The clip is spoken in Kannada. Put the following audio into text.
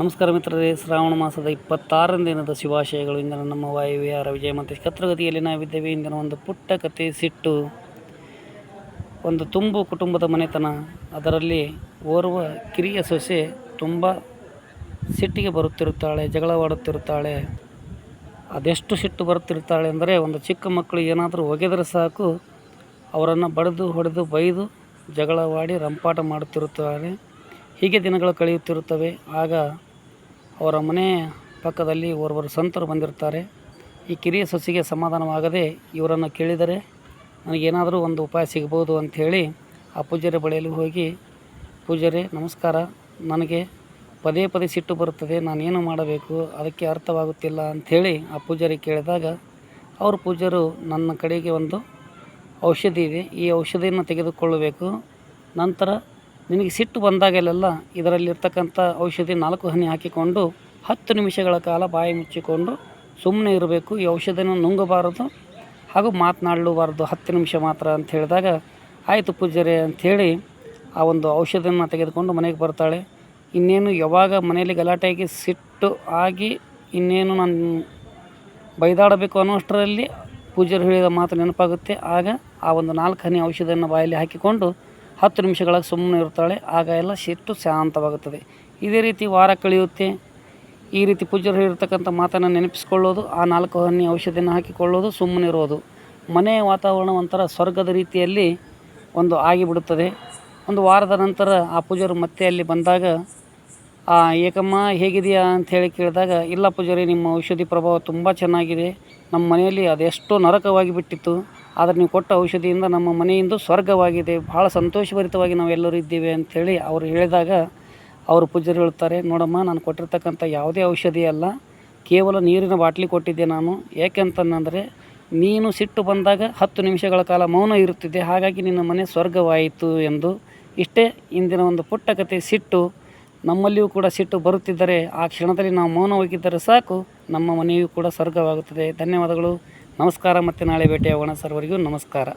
ನಮಸ್ಕಾರ ಮಿತ್ರರೇ, ಶ್ರಾವಣ ಮಾಸದ ಇಪ್ಪತ್ತಾರನೇ ದಿನದ ಶುಭಾಶಯಗಳು. ಇಂದಿನ ನಮ್ಮ ವಾಯುವಿಹಾರ ವಿಜಯ ಮತ್ತು ಕತ್ರಗತಿಯಲ್ಲಿ ನಾವಿದ್ದೇವೆ. ಇಂದಿನ ಒಂದು ಪುಟ್ಟ ಕತೆ, ಸಿಟ್ಟು, ಒಂದು ತುಂಬು ಕುಟುಂಬದ ಮನೆತನ. ಅದರಲ್ಲಿ ಓರ್ವ ಕಿರಿಯ ಸೊಸೆ ತುಂಬ ಸಿಟ್ಟಿಗೆ ಬರುತ್ತಿರುತ್ತಾಳೆ, ಜಗಳವಾಡುತ್ತಿರುತ್ತಾಳೆ. ಅದೆಷ್ಟು ಸಿಟ್ಟು ಬರುತ್ತಿರುತ್ತಾಳೆ ಅಂದರೆ ಒಂದು ಚಿಕ್ಕ ಮಕ್ಕಳು ಏನಾದರೂ ಒಗೆದರೆ ಸಾಕು, ಅವರನ್ನು ಬಡಿದು ಹೊಡೆದು ಬೈದು ಜಗಳವಾಡಿ ರಂಪಾಟ ಮಾಡುತ್ತಿರುತ್ತಾರೆ. ಹೀಗೆ ದಿನಗಳು ಕಳೆಯುತ್ತಿರುತ್ತವೆ. ಆಗ ಅವರ ಮನೆ ಪಕ್ಕದಲ್ಲಿ ಓರ್ವರು ಸಂತರು ಬಂದಿರ್ತಾರೆ ಈ ಕಿರಿಯ ಸೊಸಿಗೆ ಸಮಾಧಾನವಾಗದೆ ಇವರನ್ನು ಕೇಳಿದರೆ, ನನಗೇನಾದರೂ ಒಂದು ಉಪಾಯ ಸಿಗ್ಬೋದು ಅಂಥೇಳಿ ಆ ಪೂಜಾರಿ ಬಳಿಯಲ್ಲಿ ಹೋಗಿ ಪೂಜಾರಿ ನಮಸ್ಕಾರ. ನನಗೆ ಪದೇ ಪದೇ ಸಿಟ್ಟು ಬರುತ್ತದೆ. ನಾನೇನು ಮಾಡಬೇಕು? ಅದಕ್ಕೆ ಅರ್ಥವಾಗುತ್ತಿಲ್ಲ ಅಂಥೇಳಿ ಆ ಪೂಜಾರಿ ಕೇಳಿದಾಗ, ಅವರು ಪೂಜಾರು ನನ್ನ ಕಡೆಗೆ ಒಂದು ಔಷಧಿ ಇದೆ ಈ ಔಷಧಿಯನ್ನು ತೆಗೆದುಕೊಳ್ಳಬೇಕು. ನಂತರ ನಿನಗೆ ಸಿಟ್ಟು ಬಂದಾಗಲೆಲ್ಲ ಇದರಲ್ಲಿರ್ತಕ್ಕಂಥ ಔಷಧಿ ನಾಲ್ಕು ಹನಿ ಹಾಕಿಕೊಂಡು ಹತ್ತು ನಿಮಿಷಗಳ ಕಾಲ ಬಾಯಿ ಮುಚ್ಚಿಕೊಂಡು ಸುಮ್ಮನೆ ಇರಬೇಕು. ಈ ಔಷಧಿನ ನುಂಗಬಾರದು ಹಾಗೂ ಮಾತನಾಡಲೂಬಾರದು. ಹತ್ತು ನಿಮಿಷ ಮಾತ್ರ ಅಂತ ಹೇಳಿದಾಗ, ಆಯಿತು ಪೂಜಾರಿ ಅಂಥೇಳಿ ಆ ಒಂದು ಔಷಧಿಯನ್ನು ತೆಗೆದುಕೊಂಡು ಮನೆಗೆ ಬರ್ತಾಳೆ. ಇನ್ನೇನು ಯಾವಾಗ ಮನೆಯಲ್ಲಿ ಗಲಾಟೆಯಾಗಿ ಸಿಟ್ಟು ಆಗಿ ಇನ್ನೇನು ನಾನು ಬೈದಾಡಬೇಕು ಅನ್ನೋಷ್ಟರಲ್ಲಿ ಪೂಜಾರಿ ಹೇಳಿದ ಮಾತು ನೆನಪಾಗುತ್ತೆ. ಆಗ ಆ ಒಂದು ನಾಲ್ಕು ಹನಿ ಔಷಧಿಯನ್ನು ಬಾಯಲ್ಲಿ ಹಾಕಿಕೊಂಡು ಹತ್ತು ನಿಮಿಷಗಳ ಸುಮ್ಮನೆ ಇರ್ತಾಳೆ, ಆಗ ಎಲ್ಲ ಸಿಟ್ಟು ಶಾಂತವಾಗುತ್ತದೆ. ಇದೇ ರೀತಿ ವಾರ ಕಳೆಯುತ್ತೆ. ಈ ರೀತಿ ಪೂಜ್ಯರು ಹೇಳಿರ್ತಕ್ಕಂಥ ಮಾತನ್ನು ನೆನಪಿಸ್ಕೊಳ್ಳೋದು, ಆ ನಾಲ್ಕು ಹನಿ ಔಷಧಿಯನ್ನು ಹಾಕಿಕೊಳ್ಳೋದು, ಸುಮ್ಮನೆ ಇರೋದು. ಮನೆಯ ವಾತಾವರಣ ಒಂಥರ ಸ್ವರ್ಗದ ರೀತಿಯಲ್ಲಿ ಒಂದು ಆಗಿಬಿಡುತ್ತದೆ. ಒಂದು ವಾರದ ನಂತರ ಆ ಪೂಜಾರು ಮತ್ತೆ ಅಲ್ಲಿ ಬಂದಾಗ ಏಕಮ್ಮ ಹೇಗಿದೆಯಾ ಅಂತ ಹೇಳಿ ಕೇಳಿದಾಗ, ಇಲ್ಲ ಪೂಜಾರಿ, ನಿಮ್ಮ ಔಷಧಿ ಪ್ರಭಾವ ತುಂಬ ಚೆನ್ನಾಗಿದೆ. ನಮ್ಮ ಮನೆಯಲ್ಲಿ ಅದೆಷ್ಟೋ ನರಕವಾಗಿ ಬಿಟ್ಟಿತ್ತು. ಆದರೆ ನೀವು ಕೊಟ್ಟ ಔಷಧಿಯಿಂದ ನಮ್ಮ ಮನೆಯಿಂದ ಸ್ವರ್ಗವಾಗಿದೆ. ಭಾಳ ಸಂತೋಷಭರಿತವಾಗಿ ನಾವೆಲ್ಲರೂ ಇದ್ದೀವಿ ಅಂಥೇಳಿ ಅವರು ಹೇಳಿದಾಗ ಅವರು ಪೂಜಾರಿ ಹೇಳ್ತಾರೆ, ನೋಡಮ್ಮ, ನಾನು ಕೊಟ್ಟಿರ್ತಕ್ಕಂಥ ಯಾವುದೇ ಔಷಧಿ ಅಲ್ಲ. ಕೇವಲ ನೀರಿನ ಬಾಟ್ಲಿ ಕೊಟ್ಟಿದ್ದೆ ನಾನು. ಏಕೆಂತಂದರೆ ನೀನು ಸಿಟ್ಟು ಬಂದಾಗ ಹತ್ತು ನಿಮಿಷಗಳ ಕಾಲ ಮೌನ ಇರುತ್ತಿದೆ. ಹಾಗಾಗಿ ನಿನ್ನ ಮನೆ ಸ್ವರ್ಗವಾಯಿತು ಎಂದು. ಇಷ್ಟೇ ಇಂದಿನ ಒಂದು ಪುಟ್ಟ ಕತೆ, ಸಿಟ್ಟು. ನಮ್ಮಲ್ಲಿಯೂ ಕೂಡ ಸಿಟ್ಟು ಬರುತ್ತಿದ್ದರೆ ಆ ಕ್ಷಣದಲ್ಲಿ ನಾವು ಮೌನವಾಗಿದ್ದರೆ ಸಾಕು. ನಮ್ಮ ಮನೆಯೂ ಕೂಡ ಸ್ವರ್ಗವಾಗುತ್ತದೆ. ಧನ್ಯವಾದಗಳು. ನಮಸ್ಕಾರ ಮತ್ತು ನಾಳೆ ಭೇಟಿಯಾಗೋಣ ಸರ್ವರಿಗೂ ನಮಸ್ಕಾರ.